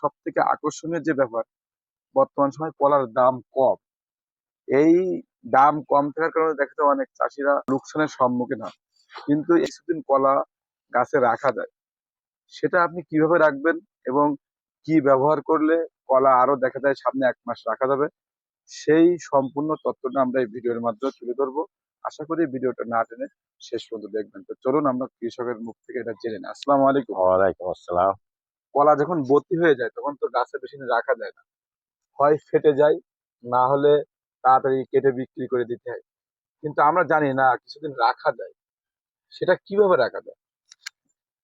সব থেকে আকর্ষণীয় যে ব্যাপার, বর্তমান সময় কলার দাম কম। এই দাম কম থাকার কারণে দেখা যায় অনেক চাষিরা লোকসানের সম্মুখীন হয় কিন্তু কিছুদিন কলা গাছে রাখা যায়। সেটা আপনি কীভাবে রাখবেন এবং কি ব্যবহার করলে কলা আরও দেখা যায় সামনে এক মাস রাখা যাবে, সেই সম্পূর্ণ তথ্যটা আমরা এই ভিডিওর মাধ্যমে তুলে ধরবো। আশা করি ভিডিওটা না টেনে শেষ পর্যন্ত দেখবেন। তো চলুন আমরা কৃষকের মুখ থেকে এটা জেনে নিই। আসসালামু আলাইকুম। ওয়ালাইকুম আসসালাম। কলা যখন বতি হয়ে যায় তখন তো গাছে বেশি রাখা যায় না। হয় ফেটে যায় না হলে তাড়াতাড়ি কেটে বিক্রি করে দিতে হয়। কিন্তু আমরা জানি না কিছুদিন রাখা যায়। সেটা কীভাবে রাখা যায়?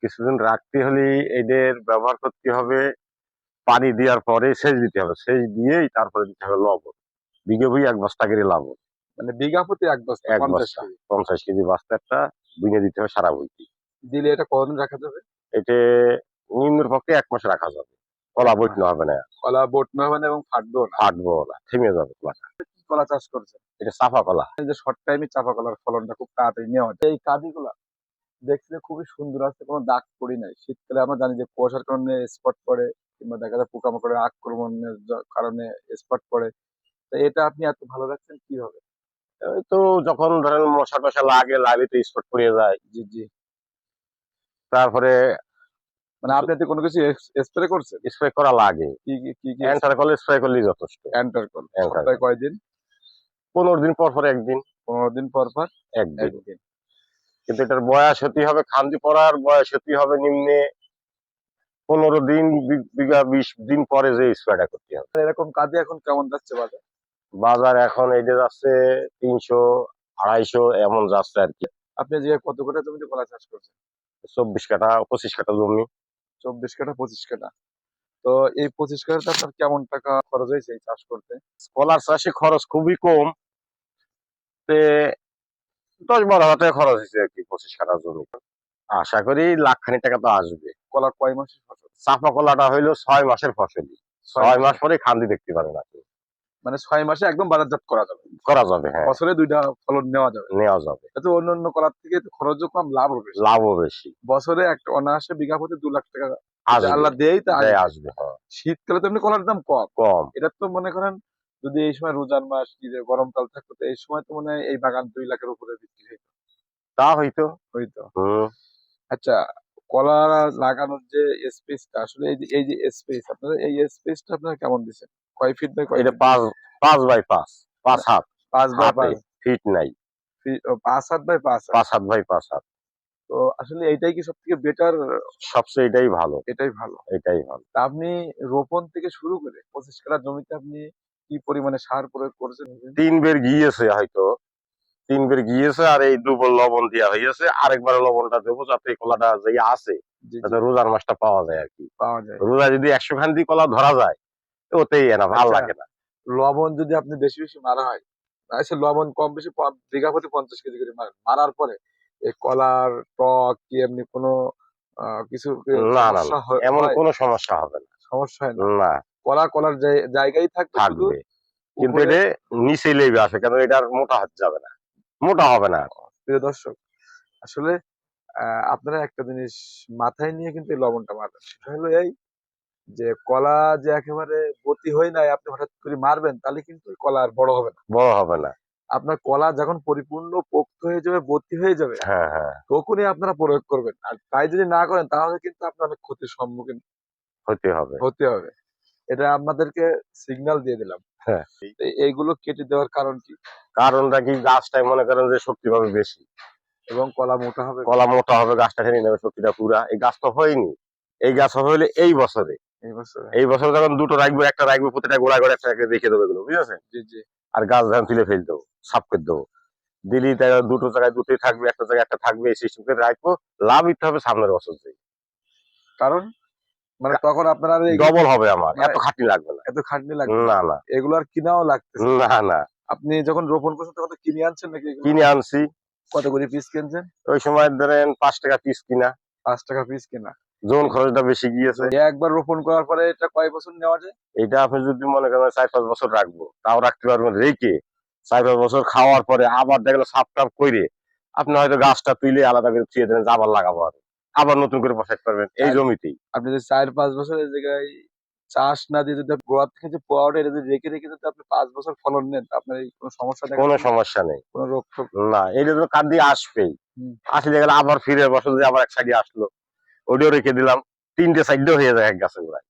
কিছুদিন রাখতে হলে এদের ব্যবহার করতে হবে পানি দেওয়ার পরে সেচ দিতে হবে। সেচ দিয়েই তারপরে দিতে হবে লবণ। বিঘে বিঘে এক বস্তা করে লবণ। মানে বিঘা প্রতি এক বস্তা এক পঞ্চাশ বস্তা। কেজি? পঞ্চাশ কেজি বস্তা একটা বুঝে দিতে হবে সারা বইতে দিলে এটা কতদিন রাখা যাবে? এতে নিম্নের পক্ষে এক মাস রাখা যাবে। কলা বইটনো হবে না। কলা বটনো হবে না এবং ফাটবেও না ফাটবো না থেমে যাবে কলাটা। কলা চাষ করছে এটা চাপা কলা। এই যে শর্ট টাইমে চাপা কলার ফলনটা খুব তাড়াতাড়ি নেওয়া যায়। এই কাঁদিগুলা দেখতে খুবই সুন্দর আছে কোনো দাগ পড়ি নাই। শীতকালে আমরা জানি যে কুয়াশার কারণে স্পট পড়ে কিংবা দেখা যায় পোকামাকড়ের আক্রমণের কারণে স্পট পড়ে। তো এটা আপনি এত ভালো রাখছেন কীভাবে? ওই তো যখন ধরেন মশা টশা লাগে লাগলে তো স্পট পড়ে যায়। জি জি। তারপরে মানে আপনি কোনো কিছু স্প্রে করছেন? স্প্রে করা লাগে। কি কি কি করলে স্প্রে করলেই যথেষ্ট। অ্যান্টারকল। সপ্তাহে কয়দিন? পনেরো দিন পর পর একদিন। পনেরো দিন পর পর? একদিন। কিন্তু এটার বয়স হতে হবে খান্তি পড়ার বয়স হতে হবে নিম্নে পনেরো দিন বিঘা বিশ দিন পরে যে স্প্রেটা করতে হবে। এরকম কাজে এখন কেমন যাচ্ছে বাজার? বাজার এখন এইটা যাচ্ছে তিনশো আড়াইশো এমন যাচ্ছে আর কি। আপনি যে কত কাঠা জমিতে কলা চাষ করছেন? চব্বিশ কাঠা পঁচিশ কাঠা জমি। চব্বিশ কাঠা পঁচিশ কাঠা। তো এই পঁচিশ কাঠাতে আপনার কেমন টাকা খরচ হয়েছে এই চাষ করতে? কলার চাষে খরচ খুবই কম। তে দশ বারো হাজার টাকা খরচ হয়েছে আর কি পঁচিশ কাঠা জমি। আশা করি লাখখানি টাকা তো আসবে। কলা কয় মাসের ফসল? চাপা কলাটা হইল ছয় মাসের ফসলই। ছয় মাস। পরে খান্দি দেখতে পারেন আপনি। মানে ছয় মাসে একদম বাজারজাত করা যাবে। করা যাবে হ্যাঁ। বছরে দুইটা ফলন নেওয়া যাবে। নেওয়া যাবে। এতে অন্য অন্য কলার থেকে খরচও কম লাভও বেশি। লাভও বেশি। বছরে একটা অনায়াসে বিঘা প্রতি দু লাখ টাকা আল্লাহ দেই তা আসবে। হ্যাঁ। শীতকালে তো এমনি কলার দাম কম। কম। এটা তো মনে করেন যদি এই সময় রোজার মাস গরমকাল থাকতো এই সময় তো মনে হয় এই বাগান দুই লাখের উপরে বিক্রি হইতো। তা হইতো। হইতো। আচ্ছা কলা লাগানোর যে স্পেসটা আসলে এই যে এই যে স্পেস আপনারা এই স্পেসটা আপনারা কেমন দিচ্ছেন? কয় ফিট বাই এটা পাঁচ পাঁচ বাই পাঁচ পাঁচ হাত। পাঁচ বাই পাঁচ। ফিট নাই। পাঁচ হাত বাই পাঁচ পাঁচ হাত বাই পাঁচ হাত। তো আসলে এটাই কি সব থেকে বেটার সবচেয়ে এটাই ভালো। এটাই ভালো। এটাই ভালো। আপনি রোপণ থেকে শুরু করে পঁচিশ কাঠা জমিতে আপনি কি পরিমাণে সার প্রয়োগ করেছেন? তিন বের গিয়েছে হয়তো। তিন বের গিয়েছে আর এই দুবল লবণ দেওয়া হয়েছে আরেকবার লবণটা দেবো যাতে এই কলাটা যে আছে রোজার মাসটা পাওয়া যায় আর কি। পাওয়া যায়। রোজা যদি একশো খান দিয়ে কলা ধরা যায় ওতেই এনা ভালো আচ্ছা। লাগে না। লবণ যদি আপনি বেশি বেশি মারা হয় আচ্ছা লবণ কম বেশি বিঘা প্রতি পঞ্চাশ কেজি করে মারার পরে এই কলার টক কি এমনি কোনো কিছু না না এমন? কোনো সমস্যা হবে না। সমস্যা হয় না? কলা কলার জায়- জায়গায় থাকবে থাকবে। কিন্তু এটা নিচে লেবে আসে কেন এটার মোটা হাত যাবে না। মোটা হবে না। প্রিয় দর্শক আসলে আহ, আপনারা একটা জিনিস মাথায় নিয়ে কিন্তু এই লবণটা মারবেন। সেটা হলো এই যে কলা যে একেবারে বতি হয়ে নাই আপনি হঠাৎ করে মারবেন তাহলে কিন্তু কলা আর বড় হবে না। বড় হবে না। আপনার কলা যখন পরিপূর্ণ পোক্ত হয়ে যাবে বতি হয়ে যাবে হ্যাঁ হ্যাঁ। তখনই আপনারা প্রয়োগ করবেন। আর তাই যদি না করেন তাহলে কিন্তু আপনার অনেক ক্ষতির সম্মুখীন হতে হবে। হতে হবে। এটা আপনাদেরকে সিগন্যাল দিয়ে দিলাম। হ্যাঁ। এইগুলো কেটে দেওয়ার কারণ কি? কারণটা কি? গাছটাই মনে করেন যে শক্তি পাবে বেশি। এবং কলা মোটা হবে। কলা মোটা হবে গাছটা টেনে নেবে শক্তিটা পুরা। এই গাছ তো হয়নি। এই গাছ হবে হলে এই বছরে এই বছর। যখন দুটো রাখব একটা রাখব প্রতিটা গোড়া গোড়া একটা একটা রেখে দেবো এগুলো জি আর গাছ ধান তুলে ফেল দেবো সাফ করে দেবো। দিলি দুটো জায়গায় দুটোই থাকবে একটা জায়গায় একটা থাকবে এই সিস্টেম করে রাখব লাভ দিতে হবে সামনের বছর থেকে। কারণ মানে তখন আপনারা এই- ডবল হবে আমার মানে- এত খাটনি লাগবে না। এত খাটনি লাগবে না। না এগুলো আর কিনাও না। না না। আপনি যখন রোপণ করছেন তখন কিনে আনছেন নাকি কিনে আনছি। কত করে পিস কিনছেন? ওই সময় ধরেন পাঁচ টাকা পিস কিনা। পাঁচ টাকা পিস কিনা। জোন খরচটা বেশি গিয়েছে। একবার রোপণ করার পরে এটা কয় বছর নেওয়া যায়? এটা আপনি যদি মনে করেন চার পাঁচ বছর রাখব তাও রাখতে পারবেন রেখে চার পাঁচ বছর খাওয়ার পরে আবার দেখল সাপ টাপ করে আপনি হয়তো গাছটা তুলে আলাদা করে ছুঁয়ে দেবেন আবার লাগাবো আর। আবার নতুন করে বসাইতে পারবেন এই জমিতেই। আপনি যদি চার পাঁচ বছর জায়গায় চাষ না দিয়ে যদি গোয়ার থেকে যে পোয়াটা এটা যদি রেখে রেখে যদি আপনি পাঁচ বছর ফলন নেন আপনার এই কোনো সমস্যা নেই কোনো সমস্যা নেই। কোনো রোগ না এটা তো কাঁদি আসবেই। আসলে দেখলে আবার ফিরে বসে আবার এক সাইডে আসলো ওটাও রেখে দিলাম। তিনটে সাইডও হয়ে যায় এক গাছে গোড়ায়।